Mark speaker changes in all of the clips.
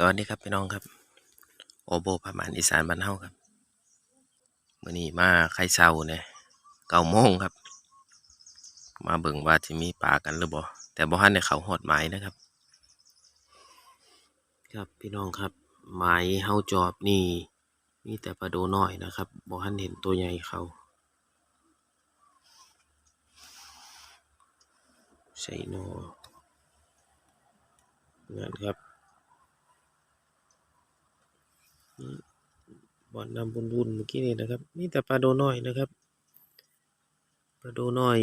Speaker 1: สวัสดีครับพี่น้องครับ โอโบประมาณอีสานบ้านเฮาครับมื้อนี้มาไข่เช้าเนี่ยเก้าโมงครับ มาเบิ่งว่าสิมีปลากันหรือบ่แต่บ่ทันได้เขาฮอดหมายนะครับ ครับพี่น้องครับหมายเฮาจอบนี่มีแต่ปลาโดน้อยนะครับบ่ทันเห็นตัวใหญ่เขาใส่โนนั่นครับ บ่อลนำบุญบุญเมื่อกี้นี่นะครับนี่แต่ปลาโดน้อยนะครับปลาโดน้อย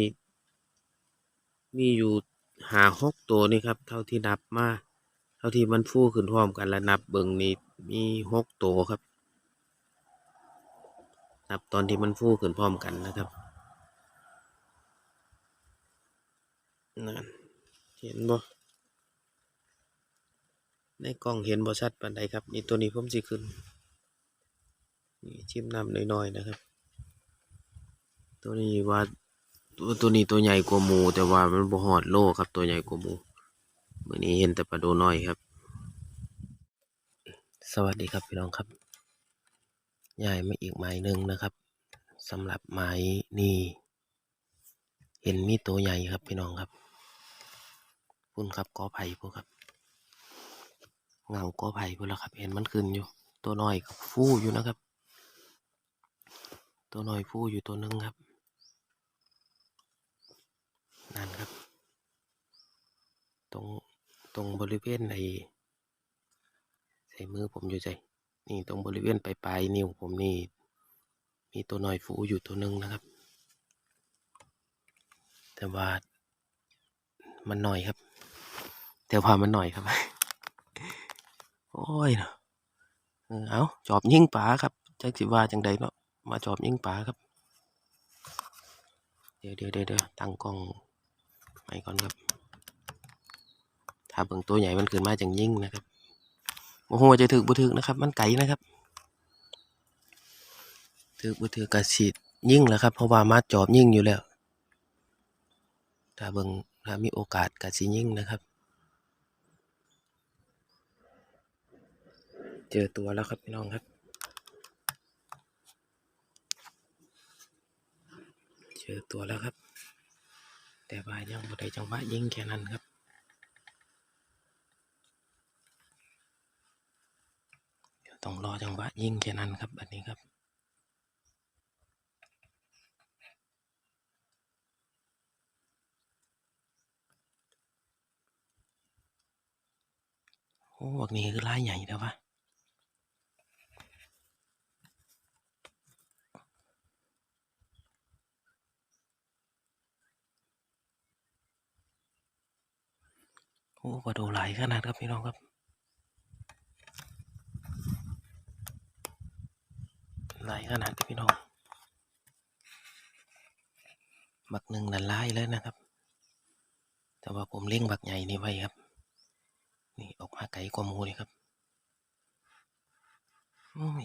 Speaker 1: มีอยู่หาหกตัวนี่ครับ เท่าที่นับมาเท่าที่มันฟูขึ้นพร้อมกันแล้วนับเบิ่งนี่มีหกตัวครับ นับตอนที่มันฟูขึ้นพร้อมกันนะครับนั่นเห็นบ่ ในกล้องเห็นบ่ชัดปานใดครับ นี่ตัวนี้ผมสิขึ้น นี่ชิมน้ำน้อยๆนะครับ ตัวนี้ว่าตัวตัวนี้ตัวใหญ่กว่าหมู แต่ว่ามันบ่ฮอดโลครับ ตัวใหญ่กว่าหมูเมื้อนี้เห็นแต่ปลาโดน้อยครับ สวัสดีครับพี่น้องครับย้ายมาอีกไม้หนึ่งนะครับสำหรับไม้นี่เห็นมีตัวใหญ่ครับพี่น้องครับพุ่นครับกอไผ่พวกครับ เงากอไผ่พวกแล้วครับ เห็นมันขึ้นอยู่ ตัวน้อยฟูอยู่นะครับ ตัวน้อยฟูอยู่ตัวหนึงครับนั่นครับ ตรงตรงบริเวณในใส่มือผมอยู่ใจ นี่ตรงบริเวณปลายปลายนิ้วผมนี่ มีตัวน้อยฟูอยู่ตัวหนึงนะครับ แต่ว่ามันหน่อยครับแต่ว่ามันหน่อยครับ โอ้ยนะเอาจอบยิงปลาครับจักสิว่าจังใดเนาะมาจอบยิงปลาครับ เดี๋ยวเดี๋ยวเดี๋ยวตั้งกล้องไปก่อนครับ ถ้าเบิ่งตัวใหญ่มันขึ้นมาจังยิ่งนะครับโอ้โหจะถึกบ่ถึกนะครับ มันไกลนะครับถึกบ่ถึกกระสียิ่งแหล้วครับ เพราะว่ามาจอบยิ่งอยู่แล้ว ถ้าเบิ่งถ้ามีโอกาสกระสียิ่งนะครับ เจอตัวแล้วครับพี่น้องครับ เจอตัวแล้วครับ แต่ว่ายังบ่ได้จังหวะยิงแค่นั้นครับเดี๋ยวต้องรอจังหวะยิงแค่นั้นครับอันนี้ครับโอ้บักนี้คือลายใหญ่แล้ววะ อ้ปลาโดหลายขนาดครับพี่น้องครับหลายขนาดครับพี่น้องบักหนึ่งนั่นลายเลยนะครับ แต่ว่าผมเลี้ยงบักใหญ่นี่ไว้ครับ นี่ออกมาไกลกว่ามูเลยครับ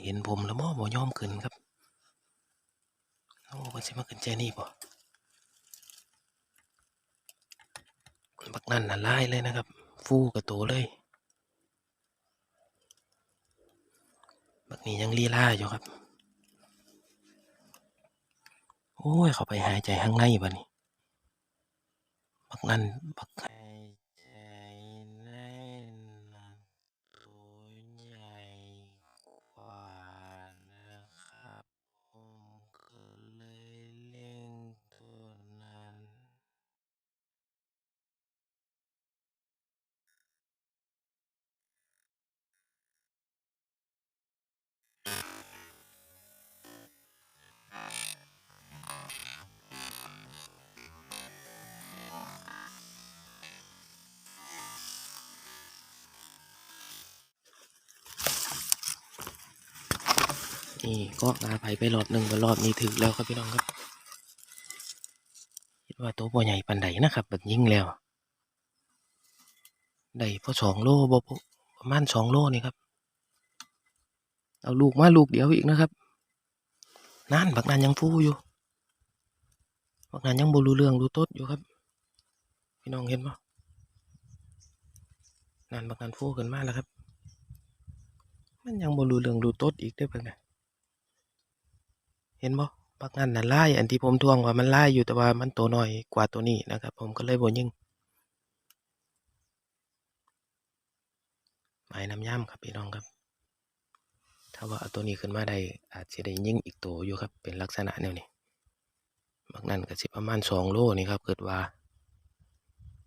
Speaker 1: เห็นผมแล้วมอบ่ยอมขึ้นครับโอ้มันสิมาขึ้นแจนี่บ่บักนั่นน่ะลายเลยนะครับ ฟูกับโตเลย บักนี้ยังลีลาอยู่ครับ โอ้ย เขาไปหายใจข้างในบ่นี่บักนั่นบัก นี่ก็นาไผไปรอบหนึ่งไปรอบนี้ถึกแล้วครับพี่น้องครับคิดว่าตัวบ่ใหญ่ปานใดนะครับแบบยิ่งแล้วได้พอสองโลบ่พอประมาณสองโลนี่ครับ เอาลูกมาลูกเดียวอีกนะครับนั่นบักนันยังฟูอยู่บักนันยังบ่รู้เรื่องรู้ต้นอยู่ครับ พี่น้องเห็นปะนั่นบักนันฟูขึ้นมาแล้วครับ มันยังบ่รู้เรื่องรู้ตดอีกด้อเพิ่นน่ะ เห็นบ่บักนั่นน่ะลายอันที่ผมทวงว่ามันลายอยู่แต่ว่ามันตัวน้อยกว่าตัวนี้นะครับ ผมก็เลยบ่ยิงหมายน้ำย่ำครับพี่น้องครับ ถ้าว่าเอาตัวนี้ขึ้นมาได้อาจสิได้ยิ่งอีกตัวอยู่ครับ เป็นลักษณะแนวนี้บักนั่นก็สิประมาณ2โลนี่ครับคิดว่า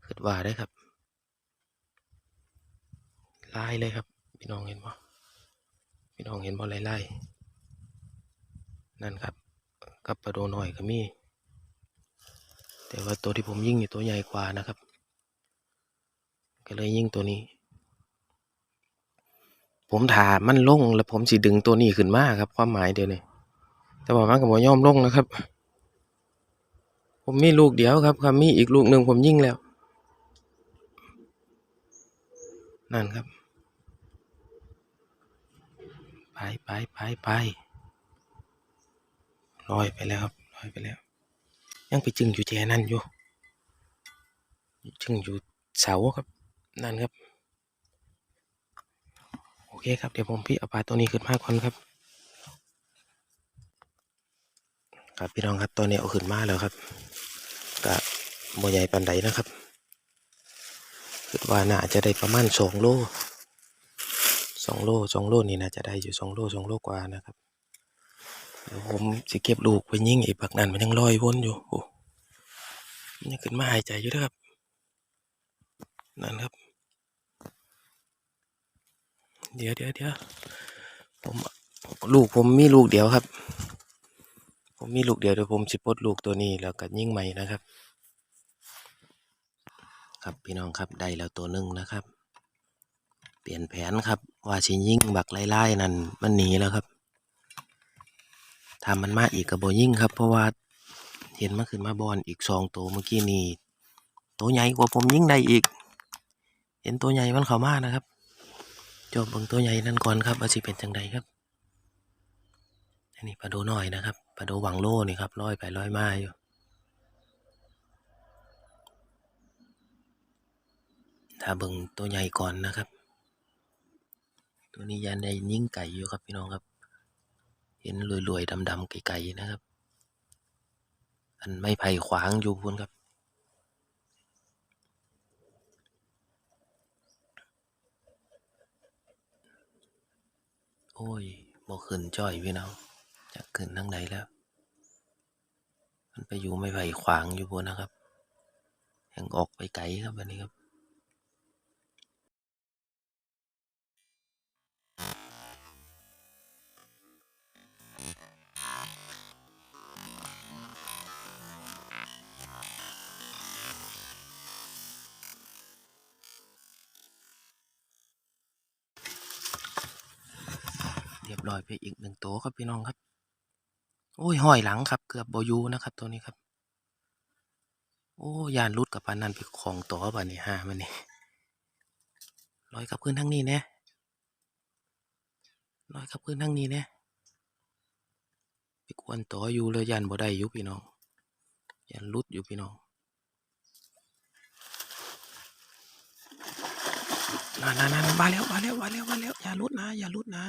Speaker 1: คิดว่าได้ครับลายเลยครับ พี่น้องเห็นบ่พี่น้องเห็นบ่ลายลาย นั่นครับกับปลาโดน้อยก็มี แต่ว่าตัวที่ผมยิงนี่ตัวใหญ่กว่านะครับ ก็เลยยิงตัวนี้ ผมถามันลงแล้วผมสิดึงตัวนี้ขึ้นมาครับ ความหมายเดียวนี่แต่ว่ามันก็บ่ยอมลงนะครับ ผมมีลูกเดียวครับครับมีอีกลูกหนึ่งผมยิงแล้ว นั่นครับ ไปไปไปไป ลอยไปแล้วครับลอยไปแล้ว ยังไปจึงอยู่แจนั่นอยู่ จึงอยู่เสาครับนั่นครับ โอเคครับเดี๋ยวผมพี่เอาปลาตัวนี้ขึ้นมาก่อนครับครับพี่น้องครับตัวนี้เอาขึ้นมาแล้วครับกะบ่ใหญ่ปานใดนะครับคิดว่าน่าจะได้ประมาณสองโลสองโลสองโลนี่น่าจะได้อยู่สองโลสองโลกว่านะครับ เดี๋ยวผมสิเก็บลูกไปยิงไอ้บักนั่นมันยังลอยวนอยู่โอ้มันยังขึ้นมาหายใจอยู่เด้อครับ นั่นครับ เดี๋ยวเดี๋ยวเดี๋ยวผมลูกผมมีลูกเดียวครับ ผมมีลูกเดียวเดี๋ยวผมสิปลดลูกตัวนี้แล้วก็ยิ่งใหม่นะครับ ครับพี่น้องครับได้แล้วตัวหนึ่งนะครับ เปลี่ยนแผนครับ ว่าสิยิ่งบักไล่ๆนั่นมันหนีแล้วครับ ถ้ามันมาอีกกับโบยิ่งครับ เพราะว่าเห็นมันขึ้นมาบอลอีกสองตัวเมื่อกี้นี่ตัวใหญ่กว่าผมยิ่งได้อีก เห็นตัวใหญ่มันเข้ามานะครับจบเบิ่งตัวใหญ่นั่นก่อนครับว่าสิเป็นจังใดครับอันนี้ปลาโดน้อยนะครับปลาโดหวังโลนี่ครับลอยไปลอยมาอยู่ถ้าเบิ่งตัวใหญ่ก่อนนะครับ ตัวนี้ยันได้ยิ่งไก่อยู่ครับพี่น้องครับ เห็นรวยๆดำๆไก่ๆนะครับ อันไม่ไผ่ขวางอยู่พุ่นครับ โอ้ยบ่ขึ้นจ้อยพี่น้องจะขึ้นทางไหนแล้ว มันไปอยู่ไม่ไผ่ขวางอยู่พุ่นนะครับยังออกไปไกลครับวันนี้ครับ เรียบร้อยไปอีกหนึ่งตัวครับพี่น้องครับ โอ้ยห้อยหลังครับ เกือบบอยูนะครับ ตัวนี้ครับ โอ้ยานรุดกับปานนันไปของต่อป่ะนี่ห้ามันนี่ลอยกับขึ้นทั้งนี้แน่ลอยกับขึ้นทั้งนี้แน่ไปกวนต่ออยู่เลยยานบ่ได้อยู่พี่น้องยานรุดอยู่พี่น้องนั่นนั่นมาแล้วมาแล้วมาแล้วมาแล้วอย่ารุดนะ อย่ารุดนะ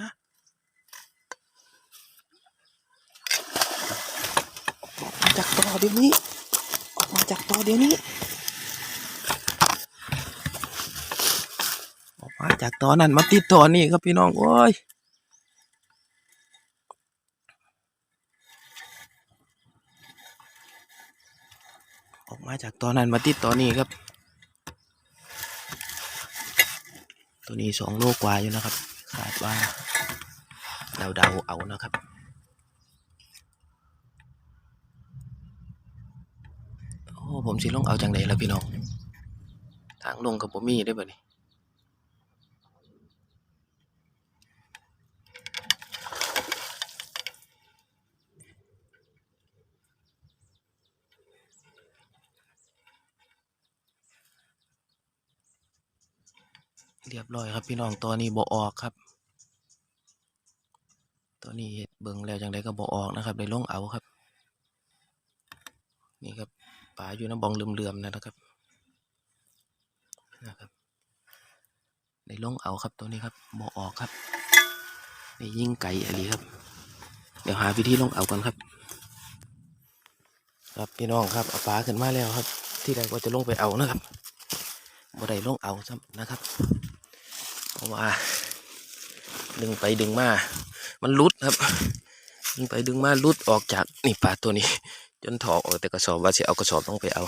Speaker 1: ออกมา จากต่อเดี๋ยวนี้ ออกมาจากต่อเดี๋ยวนี้ ออกมาจากต่อนั่นมาติดต่อนี่ครับพี่น้องโอ้ยออกมาจากตอนั้นมาติดต่อนี่ครับ ตัวนี้สองโลกว่าอยู่นะครับคาดว่าเดาๆเอานะครับ อ้ผมสิลงเอาจังไดล่ะพี่น้อง ทางลงกับบ่มีได้อบ่นี่เรียบร้อยครับพี่น้องตัวนี้บ่ออกครับ ตัวนี้เฮ็ดเบิ่งแล้วจังไดก็บ่ออกนะครับได้ลงเอาครับ นี่ครับปลา อยู่น้ำบองเหลื่อมๆนะครับนะครับในลงเอาครับตัวนี้ครับบ่ออกครับในยิ่งไก่อะไรครับ เดี๋ยวหาวิธีลงเอาก่อนครับ ครับพี่น้องครับเอาปลาขึ้นมาแล้วครับ ที่ใดก็จะลงไปเอานะครับบ่ได้ลงเอาซ้ำนะครับ เพราะว่า ดึงไปดึงมา มันรุดครับ ดึงไปดึงมารุดออกจากนี่ปลาตัวนี้ จนถอกออกแต่กระสอบว่าจะเอากระสอบต้องไปเอา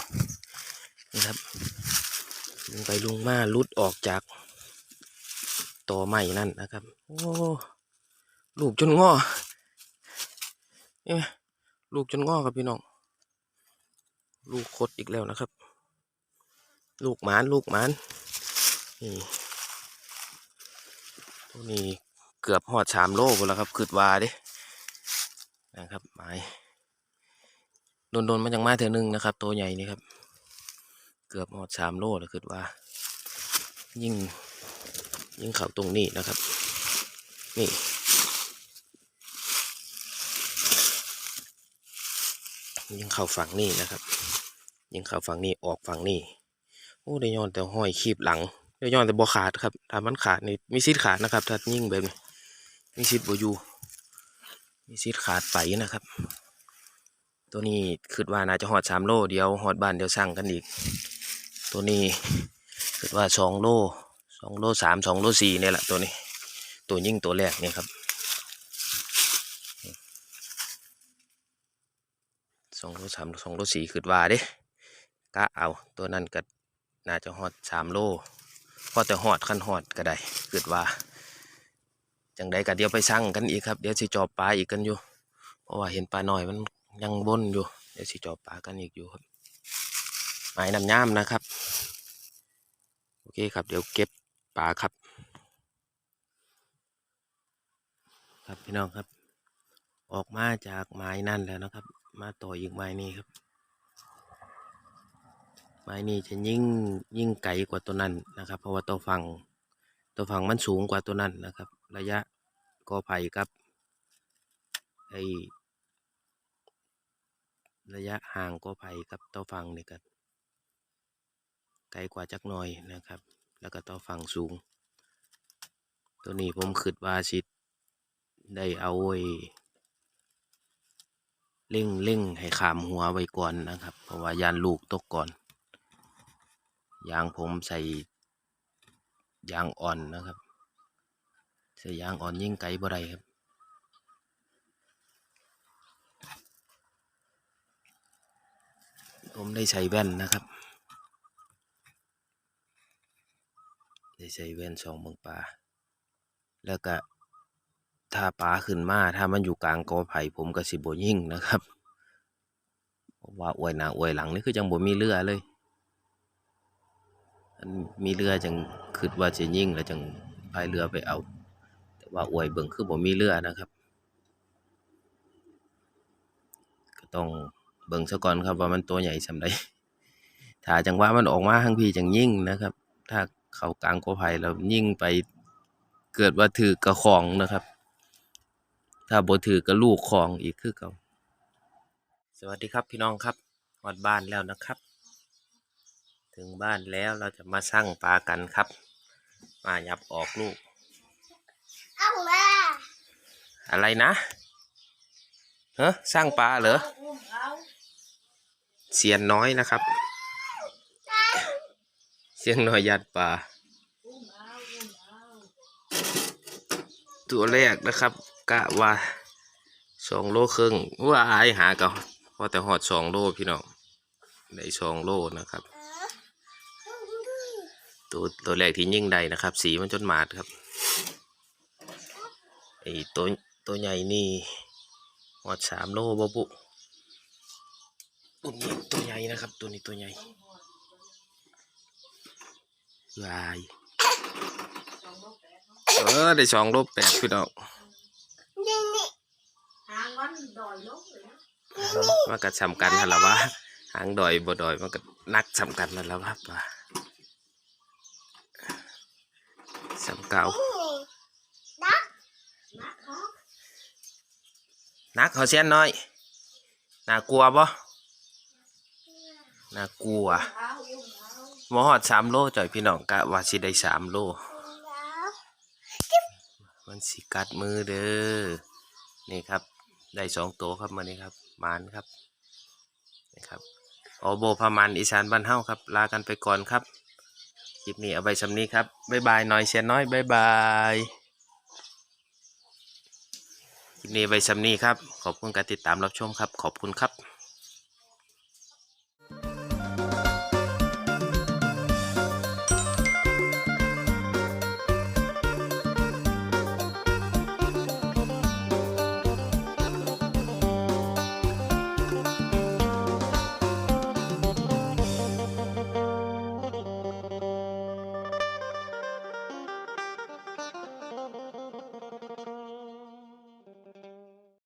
Speaker 1: นี่ครับดึงไปลุงมารุดออกจากตัวใหม่นั่นนะครับ โอ้ลูกจนงอเนี่ยลูกจนงอครับพี่น้อง ลูกคดอีกแล้วนะครับ ลูกหมานลูกหมานนี่ตัวนี้เกือบหอดสามโลหมดแล้วครับคืดวาด้นะครับหมาย โดนๆมันยังมาเถอะนึงนะครับ ตัวใหญ่นี่ครับ เกือบหอดสามโลแล้วคืดว่า ยิ่งยิ่งเข่าตรงนี้นะครับ นี่ยิงเข่าฝั่งนี่นะครับ ยิงเข่าฝั่งนี้ออกฝั่งนี่โอ้ได้ย้อนแต่ห้อยคีบหลังได้ย้อนแต่บ่ขาดครับถ้ามันขาดนี่มีสิทธิ์ขาดนะครับถ้ายิ่งแบบนี้มีสิทธิ์บ่อยู่มีสิทธิ์ขาดไปนะครับ ตัวนี้คิดว่าน่าจะหอดสามโลเดียวหอดบ้านเดียวสั่งกันอีก ตัวนี้คิดว่าสองโลสองโลสามสองโลสี่เนี่ยแหละตัวนี้ ตัวยิ่งตัวแรกเนี่ยครับสองโลสามสองโลสี่ขึ้นว่าเด้กะเอาตัวนั้นก็น่าจะฮอดสามโลพอแต่ฮอดขั้นฮอดก็ได้ขึ้นว่าจังใดก็เดี๋ยวไปสั่งกันอีกครับ เดี๋ยวสิจอบปลาอีกกันอยู่ เพราะว่าเห็นปลาหน่อยมัน ยังบนอยู่ เดี๋ยวสิจอบปลากันอีกอยู่ครับ หมายน้ำย่ามนะครับ โอเคครับ เดี๋ยวเก็บปลาครับ ครับพี่น้องครับ ออกมาจากไม้นั่นแล้วนะครับ มาต่ออีกไม้นี้ครับ ไม้นี้จะยิ่งยิ่งไกลกว่าตัวนั้นนะครับ เพราะว่าตัวฝั่งตัวฝั่งมันสูงกว่าตัวนั้นนะครับ ระยะกอไผ่ครับไอ ระยะห่างกอไผ่กับตัวฝั่งนี่ก็ไกลกว่าจักหน่อยนะครับ แล้วก็ตัวฝั่งสูง ตัวนี้ผมคิดว่าสิได้เอาไว้เร่งเร่งให้ขามหัวไว้ก่อนนะครับ เพราะว่ายานลูกตกก่อน ยางผมใส่ยางอ่อนนะครับ ใส่ยางอ่อนยิ่งไกลบ่ได้ครับ ผมได้ใส่แว่นนะครับ ได้ใส่แว่นสองเบางปลาแล้วก็ถ้าปลาขึ้นมาถ้ามันอยู่กลางกอไผ่ผมก็สิบยิ่งนะครับว่าอวยหน้าอวยหลังนี่คือจังบ่มีเรือเลยอันมีเรือจังคิดว่าจะยิ่งแล้วจังพายเรือไปเอา แต่ว่าอวยเบิ่งคือบ่มีเรือนะครับ ก็ต้อง เบิ่งซะก่อนครับว่ามันตัวใหญ่สำใดถ้าจังว่ามันออกมาทั้งพี่จังยิ่งนะครับ ถ้าเข้ากลางกอไผ่แล้วยิ่งไปเกิดว่าถือกระของนะครับ ถ้าบ่ถือก็ลูกของอีกคือเก่าสวัสดีครับพี่น้องครับฮอดบ้านแล้วนะครับ ถึงบ้านแล้วเราจะมาสั่งปลากันครับ มายับออกลูก
Speaker 2: เอามา
Speaker 1: อะไรนะเฮ้สร้างปลาเหรอ
Speaker 2: อุ้ม เสี
Speaker 1: ยนน้อยนะครับ เสียงน้อยยัดปลาตัวแรกนะครับ กะว่าสองโลครึ่งว่าอายหาก็พอแต่หอดสองโลพี่น้องได้สองโลนะครับ ตัวตัวแรกที่ยิ่งใดนะครับ สีมันจนหมาดครับไอตัวตัวใหญ่นี่หอดสามโลบ่ปุ ตัวนี้ตัวใหญ่นะครับ ตัวนี้ตัวใหญ่วายเออได้สองโลแปดพี่น้อง
Speaker 2: นี่นี่หางวัด
Speaker 1: สำคัญนั่นแหละว่าหางดอยบ่ดอยมันก็นักสำคัญนั่นแหละครับว่าสำเก่า
Speaker 2: นักเขา
Speaker 1: เสียนน้อยน่ากลัวบ่ น่ากลัว
Speaker 2: มอ
Speaker 1: หมอหอดสามโลจ่อยพี่น้องกะว่าสิได้สามโล
Speaker 2: มั
Speaker 1: นสิกัดมือเด้อ นี่ครับ ได้สองตัวครับมานี่ครับหมานครับนี่ครับออโบพามันอีสานบ้านเฮาครับ ลากันไปก่อนครับ คลิปนี้เอาไปสำนี้ครับ บ๊ายบายหน่อยเชียน้อย บ๊ายบายคลิปนี้ไปสำนี้ครับ ขอบคุณการติดตามรับชมครับ ขอบคุณครับ